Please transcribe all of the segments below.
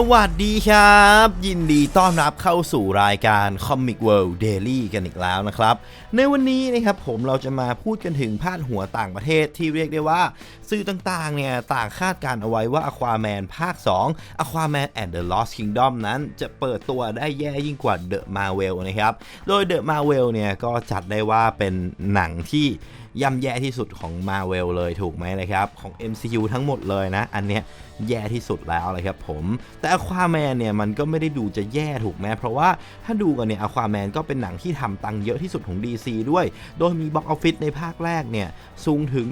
สวัสดีครับ ยินดีต้อนรับเข้าสู่รายการ Comic World Daily กันอีกแล้วนะครับ ในวันนี้นะครับผมเราจะมาพูดกันถึงพาดหัวต่างประเทศที่เรียกได้ว่า สื่อต่างๆเนี่ยต่างคาดการเอาไว้ว่า Aquaman ภาค 2 Aquaman and the Lost Kingdom นั้นจะเปิดตัวได้แย่ยิ่งกว่า The Marvel นะครับ โดย The Marvel เนี่ยก็จัดได้ว่าเป็นหนังที่ย่ำแย่ที่สุดของ Marvel เลยถูกไหมนะครับ ของ MCU ทั้งหมดเลยนะ อันเนี้ยแย่ที่สุดแล้วเลยครับผม แต่ Aquaman เนี่ยมันก็ไม่ได้ดูจะแย่ถูกไหมเพราะว่าถ้าดูกันเนี่ย Aquaman ก็เป็นหนังที่ทำตังค์เยอะที่สุดของ DC ด้วย โดยมีบ็อกออฟฟิศในภาคแรกเนี่ยสูงถึง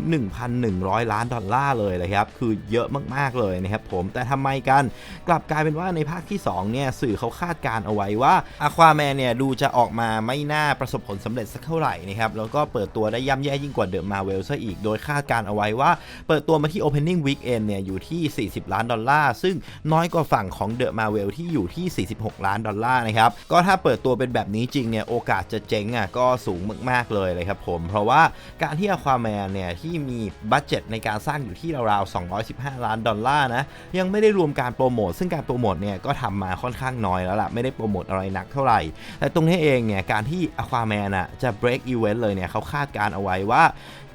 1,100 ล้านดอลลาร์เลยเลยครับ คือเยอะมากๆเลยนะครับผมแต่ทำไมกันกลับกลายเป็นว่าในภาคที่2เนี่ยสื่อเขาคาดการเอาไว้ว่า Aquaman เนี่ยดูจะออกมาไม่น่าประสบผลสำเร็จสักเท่าไหร่นะครับแล้วก็เปิดตัวได้ย่ำแย่ยิ่งกว่าเดอะมาเวลซะอีก โดยคาดการเอาไว้ว่าเปิดตัวมาที่ Opening Weekend เนี่ยอยู่ที่40 ล้านดอลลาร์ ซึ่งน้อยกว่าฝั่งของเดอะมาเวลที่อยู่ที่ 46 ล้านดอลลาร์นะครับ ก็ถ้าเปิดตัวเป็นแบบนี้จริงเนี่ยโอกาสจะเจ๊งอะก็สูงมาก ๆ เลยเลยครับผม เพราะว่าการที่ Aquaman เนี่ยที่มีบัตเจ็ตในการสร้างอยู่ที่ราวๆ 215 ล้านดอลลาร์นะ ยังไม่ได้รวมการโปรโมท ซึ่งการโปรโมทเนี่ยก็ทำมาค่อนข้างน้อยแล้วล่ะ ไม่ได้โปรโมทอะไรหนักเท่าไหร่ แต่ตรงนี้เองเนี่ยการที่ Aquaman อะจะ break event เลยเนี่ยเขาคาดการเอาไว้ว่า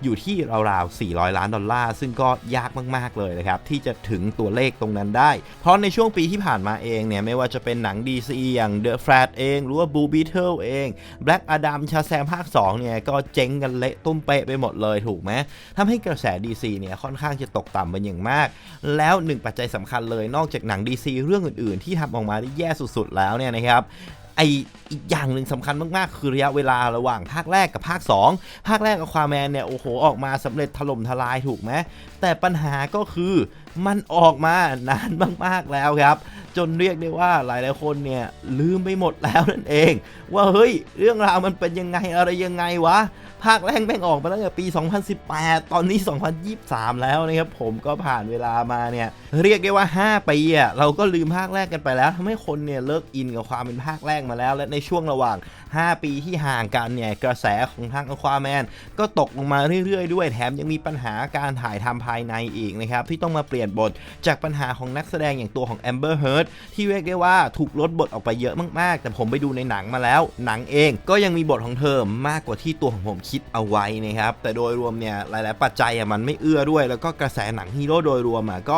อยู่ที่ราวๆ 400 ล้านดอลลาร์ ซึ่งก็ยากมาก ๆ เลยนะครับ ที่จะถึงตัวเลขตรงนั้นได้ เพราะในช่วงปีที่ผ่านมาเองเนี่ย ไม่ว่าจะเป็นหนัง DC อย่าง The Flash เอง หรือว่า Blue Beetle เอง Black Adam ชาแซมภาค 2 เนี่ย ก็เจ๊งกันเละตุ้มเปะไปหมดเลยถูกไหมทำให้กระแส DC เนี่ย ค่อนข้างจะตกต่ำเป็นอย่างมาก แล้วหนึ่งปัจจัยสำคัญเลยนอกจากหนัง DC เรื่องอื่น ๆ ที่ทำออกมาได้แย่สุด ๆ แล้วเนี่ยนะครับ ไออีกอย่างหนึ่งสำคัญมากๆ คือระยะเวลาระหว่างภาคแรกกับภาค 2 ภาคแรกกับควาแมนเนี่ยโอ้โหออกมาสำเร็จถล่มทลายถูกไหมแต่ปัญหาก็คือมันออกมานานมากๆแล้วครับ จนเรียกได้ว่าหลายๆคนเนี่ยลืมไปหมดแล้วนั่นเอง ว่าเฮ้ยเรื่องราวมันเป็นยังไงอะไรยังไงวะ ภาคแรกแม่งออกมาตั้งแต่ปี 2018 ตอนนี้ 2023 แล้วนะครับผมก็ผ่านเวลามาเนี่ย เรียกได้ว่า 5 ปีอะเราก็ลืมภาคแรกกันไปแล้วทำให้คนเนี่ยเลิกอินกับความเป็นภาคแรกมาแล้ว และในช่วงระหว่าง 5 ปีที่ห่างกันเนี่ยกระแสของทางอควาแมนก็ตกลงมาเรื่อยๆ ด้วยแถมยังมีปัญหาการถ่ายทำภายในอีกนะครับที่ต้องมาเปลี่ยนบทจากปัญหาของนักแสดงอย่างตัวของ Amber Heard ที่เรียกได้ว่าถูกลดบทออกไปเยอะมากๆ แต่ผมไปดูในหนังมาแล้ว หนังเองก็ยังมีบทของเธอมากกว่าที่ตัวของผมคิดเอาไว้นะครับแต่โดยรวมเนี่ยหลาย ๆ ปัจจัยอะมันไม่เอื้อด้วย แล้วก็กระแสหนังฮีโร่โดยรวมอะก็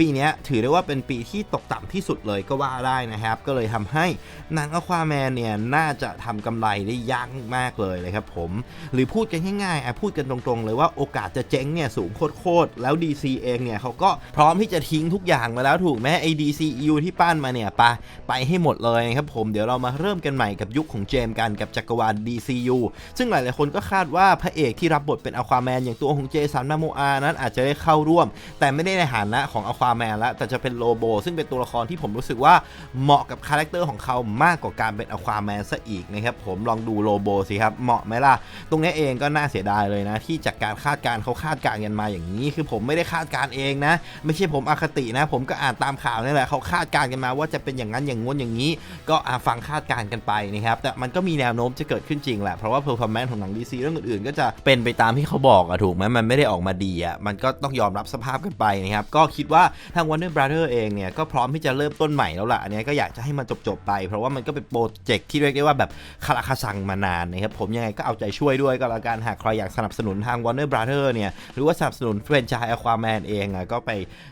ปีนี้ถือได้ว่าเป็นปีที่ตกต่ำที่สุดเลยก็ว่าได้นะครับ ก็เลยทำให้หนังอควาแมนเนี่ยน่าจะทำกำไรได้ยากมากเลยเลยครับผม หรือพูดกันง่ายๆอะพูดกันตรงๆ เลยว่าโอกาสจะเจ๊งเนี่ยสูงโคตรๆแล้ว DC เองเนี่ยเขาก็พร้อมที่จะทิ้งทุกอย่างมาแล้วถูกไหมไอ้ DCU ที่ปั้นมาเนี่ยไปไปให้หมดเลยครับผมเดี๋ยวเรามาเริ่มกันใหม่กับยุคของเจมส์กันกับจักรวาล DCU ซึ่งหลายๆคนก็คาดว่าพระเอกที่รับบทเป็นอควาแมนอย่างตัวของเจสันมาโมอานั้นอาจจะได้เข้าร่วม แต่ไม่ได้ในฐานะของอควาแมนแล้ว แต่จะเป็นโลโบ ซึ่งเป็นตัวละครที่ผมรู้สึกว่าเหมาะกับคาแรคเตอร์ของเขามากกว่าการเป็นอควาแมนซะอีกนะครับผมลองดูโลโบสิครับ เหมาะไหมล่ะ ตรงนี้เองก็น่าเสียดายเลยนะ ที่จากการคาดการ์เขาคาดการกันมาอย่างนี้ คือผมไม่ได้คาดการเองนะ ไม่ใช่ผมอคตินะ ผมก็อ่านตามข่าวนี่แหละเขาคาดการกันมาว่าจะเป็นอย่างนั้นอย่างง้นอย่างนี้ ก็อ่าฟังคาดการกันไปนะครับแต่มันก็มีแนวโน้มจะเกิดขึ้นจริงแหละเพราะว่าเพอร์ฟอร์แมนซ์ของหนังดีซีเรื่องอื่นๆก็จะเป็นไปตามที่เขาบอกอะถูกไหมมันไม่ได้ออกมาดีอะมันก็ต้องยอมรับสภาพกันไปนะครับก็คิดว่าทาง Warner Brother เองเนี่ยก็พร้อมที่จะเริ่มต้นใหม่แล้วล่ะอันนี้ก็อยากจะให้มันจบๆไป เพราะว่ามันก็เป็นโปรเจกต์ที่เรียกได้ว่าแบบคาราคาซังมานานนะครับผมยังไงก็เอาใจช่วยด้วยก็แล้วกันหากใครอยากสนับสนุนทาง Warner Brother เนี่ยหรือว่าสนับสนุนแฟรนไชส์ Aquaman เองอะก็ไป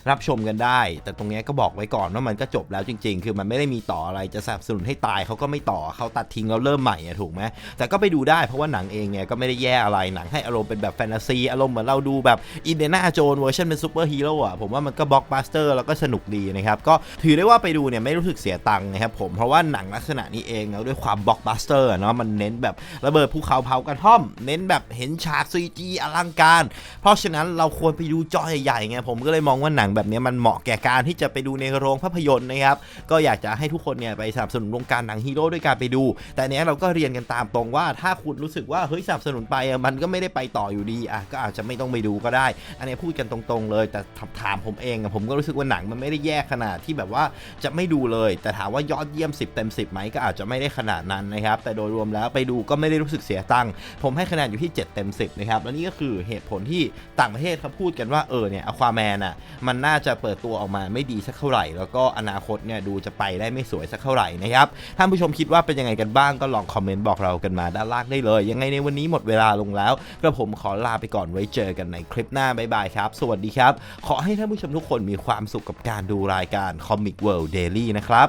รับชมกันได้ แต่ตรงนี้ก็บอกไว้ก่อนว่ามันก็จบแล้วจริง ๆ คือมันไม่ได้มีต่ออะไรจะสนับสนุนให้ตายเขาก็ไม่ต่อเขาตัดทิ้งแล้วเริ่มใหม่อะถูกไหมแต่ก็ไปดูได้เพราะว่าหนังเองเนี่ยก็ไม่ได้แย่อะไรหนังให้อารมณ์เป็นแบบแฟนตาซีอารมณ์เหมือนเราดูแบบอินเดน่าโจนเวอร์ชันเป็นซูเปอร์ฮีโร่อะผมว่ามันก็บล็อกบัสเตอร์แล้วก็สนุกดีนะครับก็ถือได้ว่าไปดูเนี่ยไม่รู้สึกเสียตังค์นะครับผมเพราะว่าหนังลักษณะนี้เองแล้วด้วยความบล็อกบัสเตอร์เนาะมันเน้นแบบระเบิดภูเขาเผากระท่อม เน้นแบบเห็นฉากซีจีอลังการ เพราะฉะนั้นเราควรไปดูจอใหญ่ๆไงผมก็เลยมองว่าหนังแบบนี้มันเหมาะแก่การที่จะไปดูในโรงภาพยนตร์นะครับก็อยากจะให้ทุกคนเนี่ยไปสนับสนุนวงการหนังฮีโร่ด้วยการไปดู แต่เนี้ยเราก็เรียนกันตามตรงว่าถ้าคุณรู้สึกว่าเฮ้ยสนับสนุนไปมันก็ไม่ได้ไปต่ออยู่ดีอะก็อาจจะไม่ต้องไปดูก็ได้ อันนี้พูดกันตรงๆเลยแต่ถามผมเองผมผมก็รู้สึกว่าหนังมันไม่ได้แย่ขนาดที่แบบว่าจะไม่ดูเลย แต่ถามว่ายอดเยี่ยม 10 เต็ม 10ไหมก็อาจจะไม่ได้ขนาดนั้นนะครับ แต่โดยรวมแล้วไปดูก็ไม่ได้รู้สึกเสียตังค์ผมให้คะแนนอยู่ที่ 7 เต็ม 10 นะครับ และนี่ก็คือเหตุผลที่ต่างประเทศเขาพูดกันว่าเออเนี่ยอควาแมนอะมันน่าจะเปิดตัวออกมาไม่ดีสักเท่าไหร่ แล้วก็อนาคตเนี่ยดูจะไปได้ไม่สวยสักเท่าไหร่นะครับท่านผู้ชมคิดว่าเป็นยังไงกันบ้างก็ลองคอมเมนต์บอกเรากันมาด้านล่างได้เลย ยังไงในวันนี้หมดเวลาลงแล้วกระผมขอลาไปก่อนไว้เจอกันในคลิปหน้าบ๊ายบายครับ สวัสดีครับ ขอให้ท่านผู้ชมทุกคนมีความสุขกับการดูรายการ Comic World Daily นะครับ